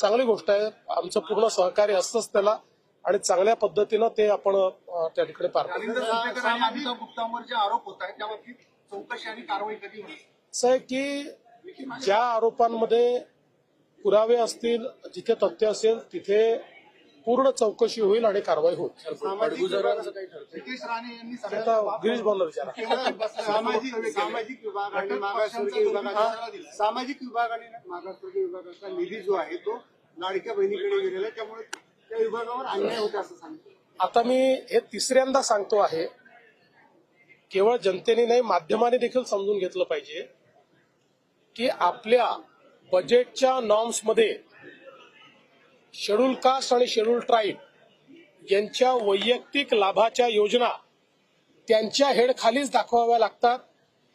चांगली गोष्ट आहे. आमचं पूर्ण सहकार्य असतंच त्याला आणि चांगल्या पद्धतीनं ते आपण त्या ठिकाणी पार गुप्तांवर जे आरोप होत आहेत. त्या बाबतीत चौकशी आणि कारवाई कधी होईल? की ज्या आरोपांमध्ये पुरावे असतील जिथे तथ्य असेल तिथे पूर्ण चौकशी होईल आणि कारवाई होईल. नितेश राणे यांनी आता गिरीश भाऊला विचारा. सामाजिक सामाजिक विभाग आणि मागासवर्गीय विभागाचा सामाजिक विभाग आणि मागासवर्गीय विभागाचा निधी जो आहे तो लाडक्या बहिणीकडे गेलेला आहे. त्यामुळे त्या विभागावर अन्याय होता असं सांगतो आता मी हे तिसऱ्यांदा सांगतो आहे केवळ जनतेने नाही माध्यमाने देखील समजून घेतलं पाहिजे की आपल्या बजेटच्या नॉर्म्समध्ये शेड्यूल कास्ट आणि शेड्यूल ट्राईब यांच्या वैयक्तिक लाभाच्या योजना त्यांच्या हेडखालीच दाखवाव्या लागतात.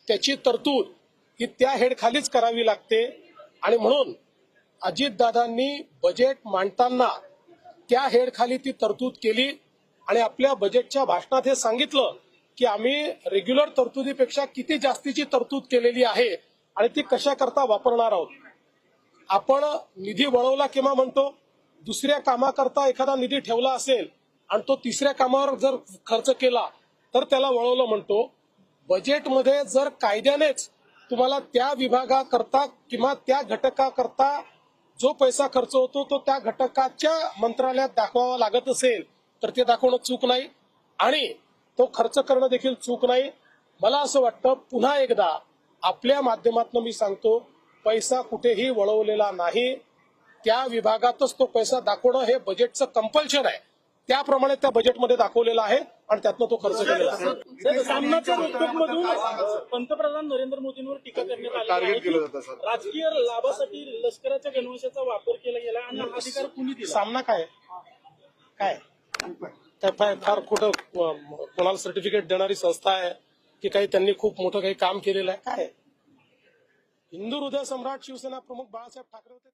त्याची तरतूद ही त्या हेडखालीच करावी लागते. आणि म्हणून अजितदादांनी बजेट मांडताना त्या हेडखाली ती तरतूद केली आणि आपल्या बजेटच्या भाषणात हे सांगितलं की आम्ही रेग्युलर तरतुदीपेक्षा किती जास्तीची तरतूद केलेली आहे आणि ती कशा करता वापरणार आहोत. आपण निधी वळवला किंवा म्हणतो? दुसऱ्या कामाकरता एखादा निधी ठेवला असेल आणि तो तिसऱ्या कामावर जर खर्च केला तर त्याला वळवलं म्हणतो. बजेटमध्ये जर कायद्यानेच तुम्हाला त्या विभागाकरता किंवा त्या घटकाकरता जो पैसा खर्च होतो तो त्या घटकाच्या मंत्रालयात दाखवावा लागत असेल तर ते दाखवणं चूक नाही. आणि तो खर्च करणं देखील चूक नाही. मला असं वाटतं पुन्हा एकदा आपल्या माध्यमातून मी सांगतो पैसा कुठेही वळवलेला नाही. त्या विभागातच तो पैसा दाखवणं हे बजेटचं कंपल्शन आहे. त्याप्रमाणे त्या बजेटमध्ये दाखवलेलं आहे आणि त्यातनं तो खर्च केलेला आहे. सामनाच्या पंतप्रधान नरेंद्र मोदींवर टीका करण्यात आली राजकीय लाभासाठी लष्कराच्या गणवेशाचा वापर केला गेला आणि हा अधिकार कुणी दिला? सामना काय? काय? काय फार फार कुठं कोणाला सर्टिफिकेट देणारी संस्था आहे की काही त्यांनी खूप मोठं काही काम केलेलं आहे? काय? हिंदू हृदय सम्राट शिवसेना प्रमुख बाळासाहेब ठाकरे होते.